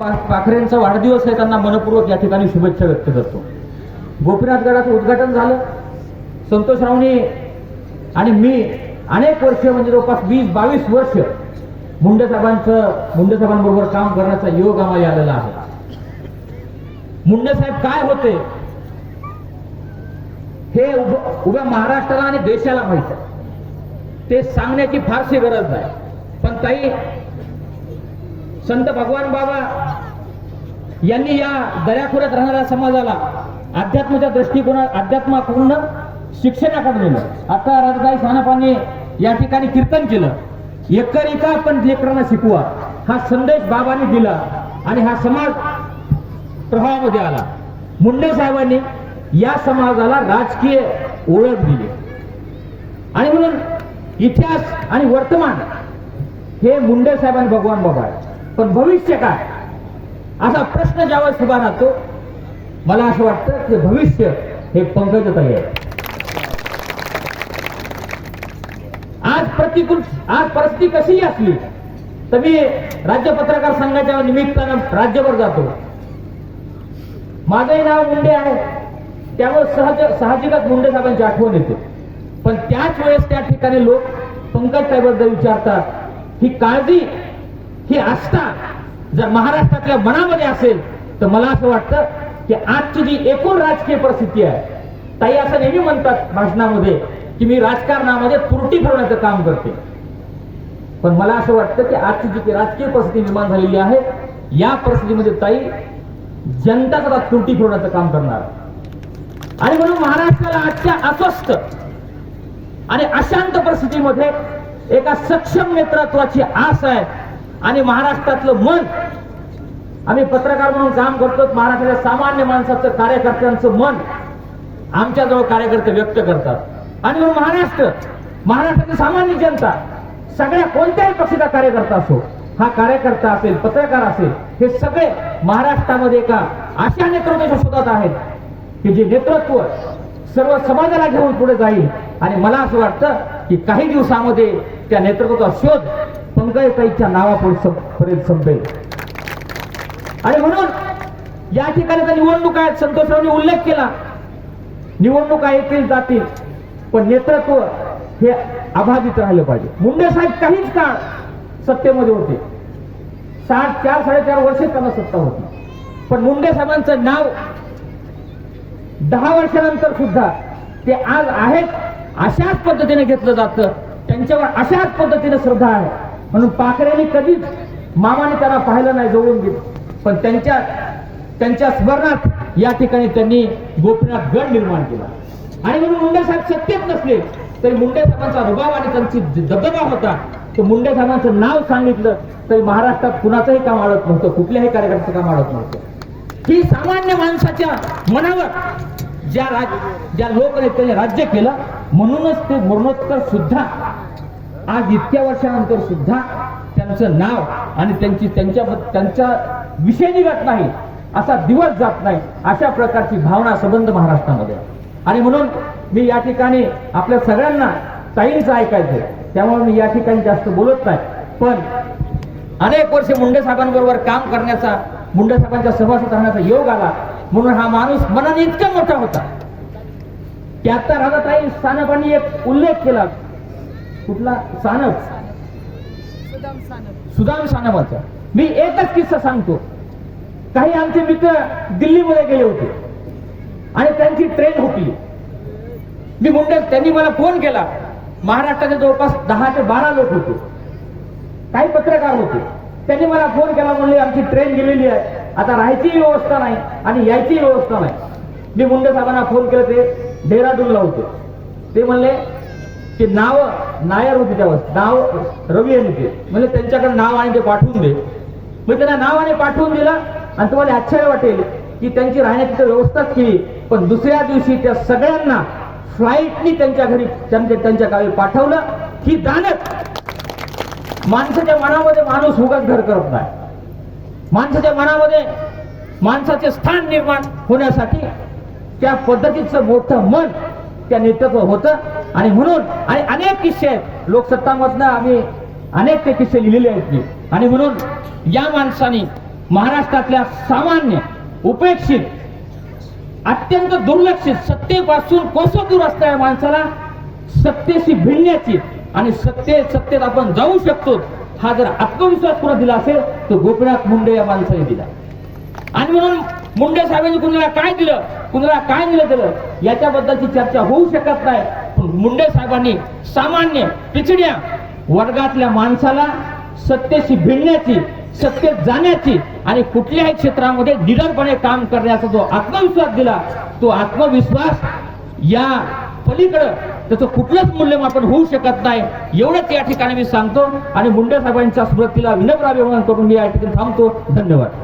पाखरेंचा वाढदिवस आहे त्यांना मनपूर्वक या ठिकाणी शुभेच्छा व्यक्त करतो. गोपीनाथ गडाचं उद्घाटन झालं. संतोष रावणी आणि मी अनेक वर्ष म्हणजे जवळपास वीस बावीस वर्ष मुंडे साहेबांचं मुंडे साहेबांबरोबर काम करण्याचा योग आम्हाला आलेला आहे. मुंडे साहेब काय होते? हे उभ्या महाराष्ट्राला आणि देशाला माहीत आहे. ते सांगण्याची फारशी गरज नाही. पण ताई संत भगवान बाबा यांनी या दऱ्याखोऱ्यात राहणाऱ्या समाजाला अध्यात्माच्या दृष्टिकोनात अध्यात्मापूर्ण शिक्षणाकडे दिलं आता राजदाई सानपाने या ठिकाणी कीर्तन केलं. एकरिका पण लेकरांना शिकवा. हा संदेश बाबांनी दिला आणि हा समाज प्रभावामध्ये आला. मुंडे साहेबांनी या समाजाला राजकीय ओळख दिली. आणि म्हणून इतिहास आणि वर्तमान हे मुंडे साहेब आणि भगवान बाबा आहे पण भविष्य काय? असा प्रश्न ज्यावेळेस उभा राहतो मला असं वाटतं की भविष्य हे पंकजताई आहे. आज प्रतिकूल आज परिस्थिती कशीही असली तर मी राज्य पत्रकार संघाच्या निमित्तानं राज्यभर जातो. माझंही नाव मुंडे आहे त्यामुळे सहज साहजिकच मुंडे साहेबांची आठवण येते. पण त्याच वेळेस त्या ठिकाणी लोक पंकजताईबद्दल विचारतात ही काळजी ही आस्था जर महाराष्ट्रातल्या मनामध्ये असेल तर मला असं वाटतं की आजची जी एकूण राजकीय परिस्थिती आहे ताई असं नेहमी म्हणतात भाषणामध्ये की मी राजकारणामध्ये त्रुटी फिरवण्याचं काम करते. पण मला असं वाटतं की आजची जी राजकीय परिस्थिती निर्माण झालेली आहे या परिस्थितीमध्ये ताई जनताच आता त्रुटी काम करणार. आणि म्हणून महाराष्ट्राला आजच्या अस्वस्थ आणि अशांत परिस्थितीमध्ये एका सक्षम नेतृत्वाची आस आहे. आणि महाराष्ट्रातलं मन. आम्ही पत्रकार म्हणून काम करतो महाराष्ट्राच्या सामान्य माणसाचं कार्यकर्त्यांचं मन. आमच्याजवळ कार्यकर्ते व्यक्त करतात. आणि मग महाराष्ट्र महाराष्ट्राची सामान्य जनता सगळ्या कोणत्याही पक्षाचा कार्यकर्ता असो हा कार्यकर्ता असेल पत्रकार असेल हे सगळे महाराष्ट्रामध्ये एका अशा नेतृत्वाच्या शोधात आहेत की जे नेतृत्व सर्व समाजाला घेऊन पुढे जाईल. आणि मला असं वाटतं की काही दिवसामध्ये त्या नेतृत्वाचा शोध मंगळताईच्या नावापर्यंत संपेल. आणि म्हणून या ठिकाणी निवडणूक आहेत संतोषरावने उल्लेख केला. निवडणुका येतील जातील पण नेतृत्व हे अबाधित राहिलं पाहिजे. मुंडे साहेब काहीच काळ सत्तेमध्ये होते. साठ चार साडेचार वर्षे त्यांना सत्ता होती. पण मुंडे साहेबांचं नाव दहा वर्षानंतर सुद्धा ते आज आहेत अशाच पद्धतीने घेतलं जातं. त्यांच्यावर अशाच पद्धतीने श्रद्धा आहे. म्हणून पाखऱ्याने कधीच मामाने त्यांना पाहिलं नाही जवळून घेत पण त्यांच्या त्यांच्या स्मरणात या ठिकाणी त्यांनी गोपीनाथ गड निर्माण केला. आणि म्हणून मुंडे साहेब सत्तेत नसले तरी मुंडे साहेबांचा रुबाब आणि त्यांची दबदबा होता. तर मुंडे साहेबांचं नाव सांगितलं तरी महाराष्ट्रात कुणाचंही काम अडत नव्हतं कुठल्याही कार्यकर्त्याचं काम अडत नव्हतं. ही सामान्य माणसाच्या मनावर ज्या राज ज्या लोकनेत्याने राज्य केलं म्हणूनच ते मरणोत्तर सुद्धा आज इतक्या वर्षानंतर सुद्धा त्यांचं नाव आणि त्यांची त्यांच्या त्यांच्या विषय निघत नाही असा दिवस जात नाही अशा प्रकारची भावना संबंध महाराष्ट्रामध्ये आणि म्हणून मी या ठिकाणी आपल्या सगळ्यांना ताईंचं ऐकायचंय. त्यामुळे मी या ठिकाणी जास्त बोलत नाही. पण अनेक वर्ष मुंडे साहेबांबरोबर काम करण्याचा मुंडे साहेबांच्या सभासद राहण्याचा योग आला. म्हणून हा माणूस मनाने इतका मोठा होता. की आता राधाताई सानपांनी एक उल्लेख केला. कुठला? सानप. सुदाम सानप. सुदाम सानपाचा. मी एकच किस्सा सांगतो. काही आमचे मित्र दिल्लीमध्ये गेले होते. आणि त्यांची ट्रेन हुकली. मी मुंडे त्यांनी मला फोन केला. महाराष्ट्राचे जवळपास दहा ते बारा लोक होते. काही पत्रकार होते. त्यांनी मला फोन केला म्हणले आमची ट्रेन गेलेली आहे. आता राहायचीही व्यवस्था नाही आणि यायचीही व्यवस्था नाही. मी मुंडे साहेबांना फोन केलं ते डेहराडूनला होते. ते म्हणले ते नाव नायर होते त्यावर नाव रवी यांनी ते. म्हणजे त्यांच्याकडे नाव आणि ते पाठवून दे. मग त्यांना नाव आणि पाठवून दिलं आणि तुम्हाला आश्चर्य वाटेल की त्यांची राहण्याची तर व्यवस्थाच केली. पण दुसऱ्या दिवशी त्या सगळ्यांना फ्लाईटनी त्यांच्या घरी त्यांच्या त्यांच्या गावी पाठवलं. ही दानत. माणसाच्या मनामध्ये माणूस उगाच घर करत नाही. माणसाच्या मनामध्ये माणसाचे स्थान निर्माण होण्यासाठी त्या पद्धतीचं मोठं मन त्या नेतृत्व होतं. आणि म्हणून आणि अनेक किस्से आहेत. लोकसत्तामधनं आम्ही अनेक ते किस्से लिहिलेले आहेत मी. आणि म्हणून या माणसाने महाराष्ट्रातल्या सामान्य उपेक्षित अत्यंत दुर्लक्षित सत्तेपासून कसं दूर असणाऱ्या माणसाला सत्तेशी भिडण्याची आणि सत्ते सत्तेत आपण जाऊ शकतो हा जर आत्मविश्वास कुणा दिला असेल तर गोपीनाथ मुंडे या माणसाने दिला. आणि म्हणून मुंडे साहेबांनी कुणाला काय दिलं कुणाला काय दिलं दिलं याच्याबद्दलची चर्चा होऊ शकत नाही. मुंडे साहेबांनी सामान्य पिचड्या वर्गातल्या माणसाला सत्तेशी भिडण्याची सत्तेत जाण्याची आणि कुठल्याही क्षेत्रामध्ये निडरपणे काम करण्याचा जो आत्मविश्वास दिला तो आत्मविश्वास या पलीकडं त्याचं कुठलंच मूल्यमापन होऊ शकत नाही. एवढंच या ठिकाणी मी सांगतो आणि मुंडे साहेबांच्या स्मृतीला विनम्र अभिवादन करून मी या ठिकाणी थांबतो. धन्यवाद.